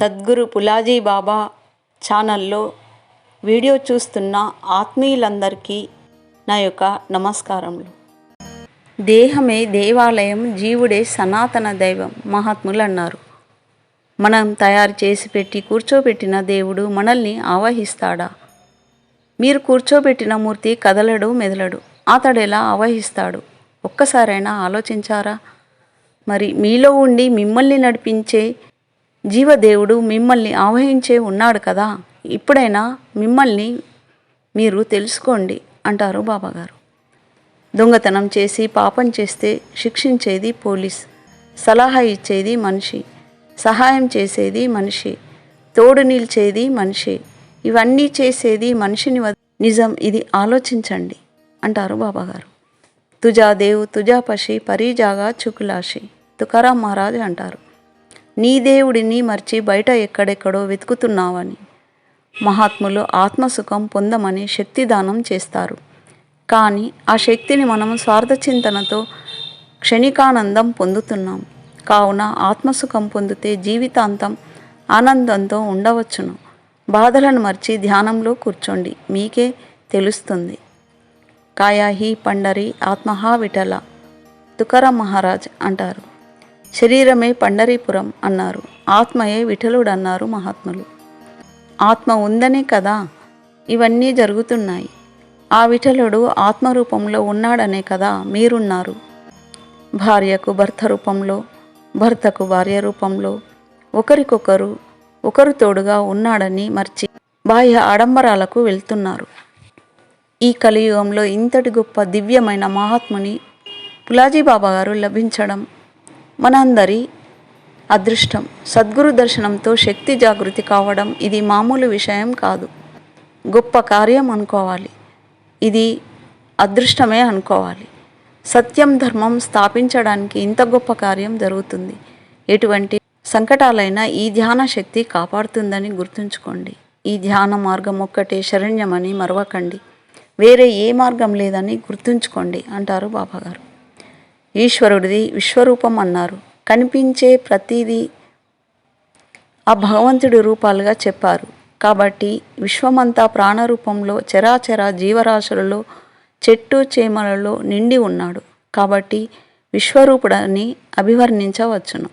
సద్గురు పులాజీ బాబా ఛానల్లో వీడియో చూస్తున్న ఆత్మీయులందరికీ నా యొక్క నమస్కారములు. దేహమే దేవాలయం జీవుడే సనాతన దైవం మహాత్ములు అన్నారు మనం తయారు చేసి పెట్టి కూర్చోబెట్టిన దేవుడు మనల్ని ఆవహిస్తాడా? మీరు కూర్చోబెట్టిన మూర్తి కదలడు మెదలడు. అతడు ఎలా ఆవహిస్తాడు? ఒక్కసారైనా ఆలోచించారా? మరి మీలో ఉండి మిమ్మల్ని నడిపించే జీవదేవుడు మిమ్మల్ని ఆవహించే ఉన్నాడు కదా. ఇప్పుడైనా మిమ్మల్ని మీరు తెలుసుకోండి అంటారు బాబాగారు. దొంగతనం చేసి పాపం చేస్తే శిక్షించేది పోలీస్. సలహా ఇచ్చేది మనిషి. సహాయం చేసేది మనిషి. తోడు నిలిచేది మనిషి. ఇవన్నీ చేసేది మనిషిని నిజం ఇది ఆలోచించండి అంటారు బాబాగారు. తుజాదేవ్ తుజాపషి పరీజాగా చుకులాషి తుకారాం మహారాజ్ అంటారు. నీ దేవుడిని మర్చి బయట ఎక్కడెక్కడో వెతుకుతున్నావని. మహాత్ములు ఆత్మసుఖం పొందమని శక్తిదానం చేస్తారు. కానీ ఆ శక్తిని మనం స్వార్థ చింతనతో క్షణికానందం పొందుతున్నాం. కావున ఆత్మసుఖం పొందితే జీవితాంతం ఆనందంతో ఉండవచ్చును. బాధలను మర్చి ధ్యానంలో కూర్చోండి. మీకే తెలుస్తుంది. కాయాహి పండరి ఆత్మహా విఠల. తుకర మహారాజ్ అంటారు. శరీరమే పండరీపురం అన్నారు. ఆత్మయే విఠలుడు అన్నారు మహాత్ములు. ఆత్మ ఉందనే కదా? ఇవన్నీ జరుగుతున్నాయి. ఆ విఠలుడు ఆత్మరూపంలో ఉన్నాడనే కదా మీరున్నారు. భార్యకు భర్త రూపంలో భర్తకు భార్య రూపంలో ఒకరికొకరు ఒకరు తోడుగా ఉన్నాడని మర్చి బాహ్య ఆడంబరాలకు వెళ్తున్నారు. ఈ కలియుగంలో ఇంతటి గొప్ప దివ్యమైన మహాత్ముని పులాజీ బాబా గారు లభించడం మనందరి అదృష్టం. సద్గురు దర్శనంతో శక్తి జాగృతి కావడం ఇది మామూలు విషయం కాదు. గొప్ప కార్యం అనుకోవాలి. ఇది అదృష్టమే అనుకోవాలి. సత్యం ధర్మం స్థాపించడానికి ఇంత గొప్ప కార్యం జరుగుతుంది. ఎటువంటి సంకటాలైనా ఈ ధ్యాన శక్తి కాపాడుతుందని గుర్తుంచుకోండి. ఈ ధ్యాన మార్గం ఒక్కటే శరణ్యమని మరవకండి. వేరే ఏ మార్గం లేదని గుర్తుంచుకోండి అంటారు బాబాగారు. ఈశ్వరుడిది విశ్వరూపం అన్నారు. కనిపించే ప్రతిదీ ఆ భగవంతుడి రూపాలుగా చెప్పారు. కాబట్టి విశ్వమంతా ప్రాణరూపంలో చరాచర జీవరాశులలో చెట్టు చేమలలో నిండి ఉన్నాడు. కాబట్టి విశ్వరూపుడని అభివర్ణించవచ్చును.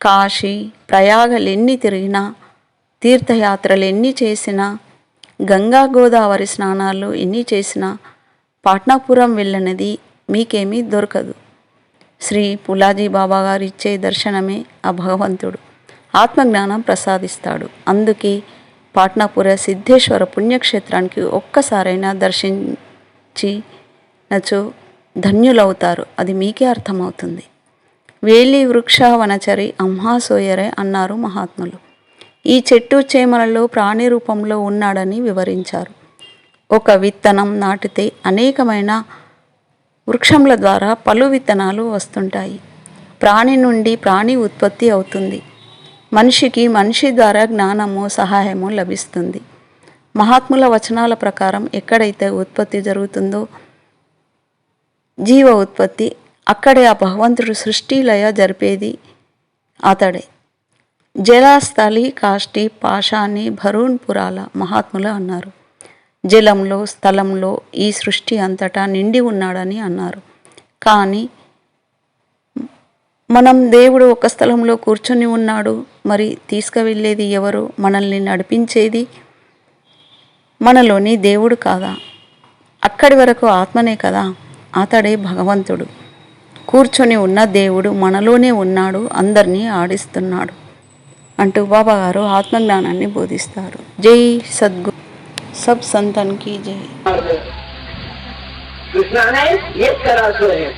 కాశీ ప్రయాగలు ఎన్ని తిరిగినా తీర్థయాత్రలు ఎన్ని చేసినా గంగా గోదావరి స్నానాలు ఎన్ని చేసినా పాట్నాపురం వెళ్ళనిది మీకేమీ దొరకదు. శ్రీ పులాజీ బాబా గారు ఇచ్చే దర్శనమే ఆ భగవంతుడు. ఆత్మజ్ఞానం ప్రసాదిస్తాడు. అందుకే పాట్నాపుర సిద్ధేశ్వర పుణ్యక్షేత్రానికి ఒక్కసారైనా దర్శించి నచో ధన్యులవుతారు. అది మీకే అర్థమవుతుంది. వేలి వృక్ష వనచరి అమ్హాసోయరే అన్నారు మహాత్ములు. ఈ చెట్టు చేమలలో ప్రాణి రూపంలో ఉన్నాడని వివరించారు. ఒక విత్తనం నాటితే అనేకమైన వృక్షముల ద్వారా పలు విత్తనాలు వస్తుంటాయి. ప్రాణి నుండి ప్రాణి ఉత్పత్తి అవుతుంది. మనిషికి మనిషి ద్వారా జ్ఞానము సహాయము లభిస్తుంది. మహాత్ముల వచనాల ప్రకారం ఎక్కడైతే ఉత్పత్తి జరుగుతుందో జీవ ఉత్పత్తి అక్కడే ఆ భగవంతుడు సృష్టి లయ జరిపేది అతడే. జలాస్థలి కాష్టి పాషాని భరూన్పురాల మహాత్ములు అన్నారు. జలంలో స్థలంలో ఈ సృష్టి అంతటా నిండి ఉన్నాడని అన్నారు. కానీ మనం దేవుడు ఒక స్థలంలో కూర్చొని ఉన్నాడు. మరి తీసుకువెళ్ళేది ఎవరు? మనల్ని నడిపించేది మనలోని దేవుడు కాదా? అక్కడి వరకు ఆత్మనే కదా? అతడే భగవంతుడు. కూర్చొని ఉన్న దేవుడు మనలోనే ఉన్నాడు. అందరినీ ఆడిస్తున్నాడు. అంటూ బాబాగారు ఆత్మజ్ఞానాన్ని బోధిస్తారు. జై సద్గు सब संतन की जय कृष्णा ने ये करा से है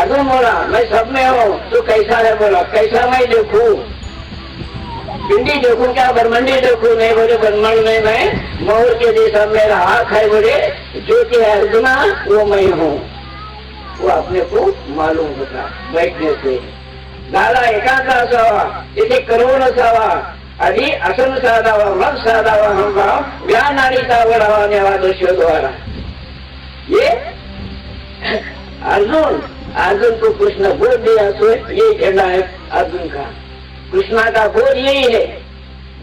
अगो बोला मैं सब में हूँ तो कैसा है बोला? कैसा मैं देखू? पिंडी देखू क्या? ब्रह्मंडी देखू? नहीं बोले, ब्रह्मंड में मैं मोर के जैसा मेरा हाथ है बोले, जो कि अर्जुना, वो मैं हूँ। वो अपने को मालूम होता, बैठने से। दादा एकांत असावा इथे करोड असावा आणि असं साधावा मग साधावा हम भाव ज्ञान आणि तावडावा नेवा ये? अर्जुन अर्जुन को कृष्ण बोल दिया तो ये झंडा है अर्जुन का? कृष्णा का बोध यही है.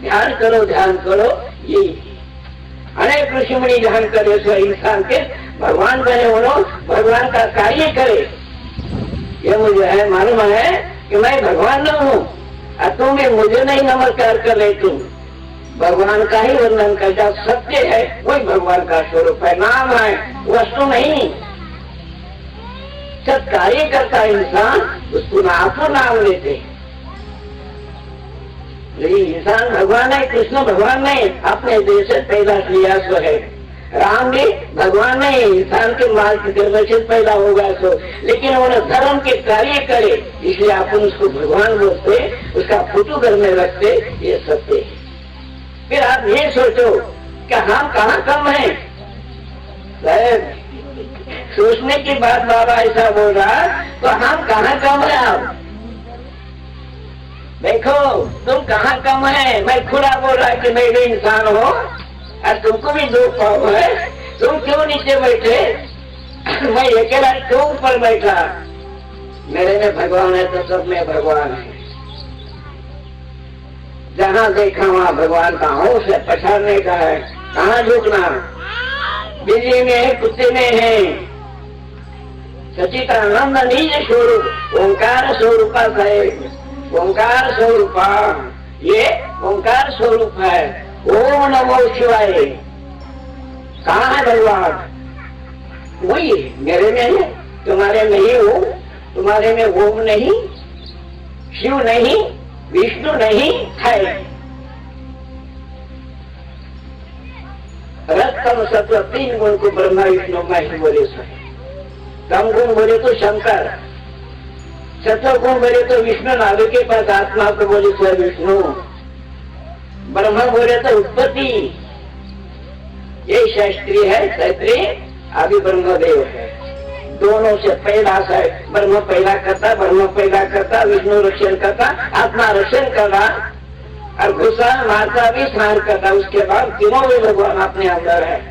ध्यान करो ध्यान करो यही अनेक ऋषि मुनि ध्यान करे सो इंसान के भगवान बने बोलो भगवान का कार्य करे. ये मुझे है मालूम है कि मैं भगवान न हूँ. और तुम भी मुझे नहीं नमस्कार कर रहे तुम। भगवान का ही वर्णन करता सत्य है, वही भगवान का स्वरूप है, नाम है, वस्तु नहीं। जब कार्य करता इंसान, उसको नाम नाम लेते। इंसान भगवान है, कृष्ण भगवान नहीं, अपने देश से पैदा किया सो है राम भी भगवान नहीं इंसान के मार्ग के गर्भ से पैदा होगा सो। लेकिन उन्होंने धर्म के कार्य करे, इसलिए आप उसको भगवान बोलते, उसका फ़ोटो घर में रखते, ये सत्य है। फिर आप ये सोचो कि हम कहाँ कम है? सोचने की बात बाबा ऐसा बोल रहा तो हम कहाँ कम है आप? देखो, तुम कहाँ कम है? मैं खुदा बोल रहा कि मैं भी इंसान हो। और तुमको भी दो पाव है? तुम क्यों नीचे बैठे? मैं अकेला क्यों ऊपर बैठा? मेरे में भगवान है तो सब में भगवान है। जहाँ देखा वहाँ भगवान का है, पछाड़ने का है। कहाँ झुकना? बिजली में है, कुत्ते में है। सचितानंद निज स्वरूप, ओंकार स्वरूपा है ओंकार स्वरूपा, ये ओंकार स्वरूप है। ओम नमो शिवाय कहा है भगवान? वही, मेरे में है। तुम्हारे में ही हो। तुम्हारे में ओम नहीं, शिव नहीं, विष्णु नहीं है। रत्तम सत्व तीन गुण को ब्रह्मा, विष्णु, महेश बोले सो। कम गुण बोले तो शंकर। सत्व गुण बोले तो विष्णु, नाभि के पास आत्मा को बोले सो विष्णु। ब्रह्म बोले तो उत्पत्ति। ये शास्त्रीय है क्षत्रिय अभी ब्रह्मदेव है। दोनों से पैदा से ब्रह्म पैदा करता, ब्रह्म पैदा करता, विष्णु रक्षण करता, आत्मा रक्षण करता, और गुस्सा मारता भी स्नान करता। उसके बाद तीनों भी भगवान अपने अंदर है।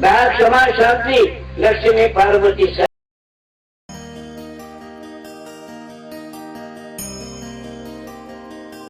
क्षमा, शांति, लक्ष्मी, पार्वती